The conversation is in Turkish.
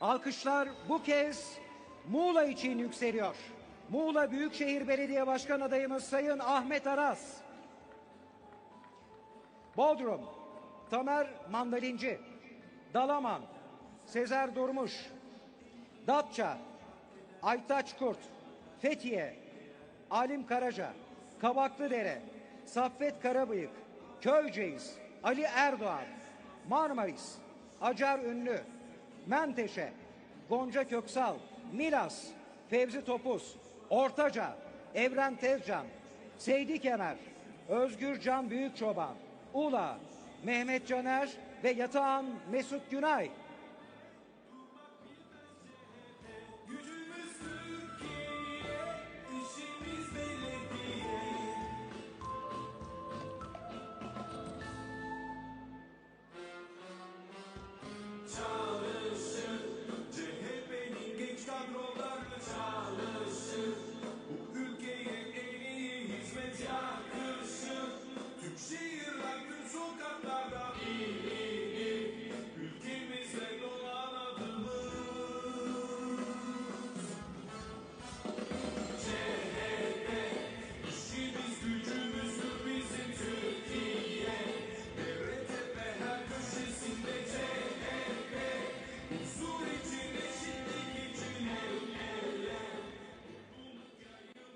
Alkışlar bu kez Muğla için yükseliyor. Muğla Büyükşehir Belediye Başkan adayımız Sayın Ahmet Aras. Bodrum, Tamer Mandalinci, Dalaman, Sezer Durmuş, Datça, Aytaç Kurt, Fethiye, Alim Karaca, Kabaklıdere, Saffet Karabıyık, Köyceğiz, Ali Erdoğan, Marmaris, Acar Ünlü, Menteşe, Gonca Köksal, Milas, Fevzi Topuz, Ortaca, Evren Tezcan, Seydi Kemer, Özgür Can Büyükçoban, Ula, Mehmet Caner ve Yatağan Mesut Günay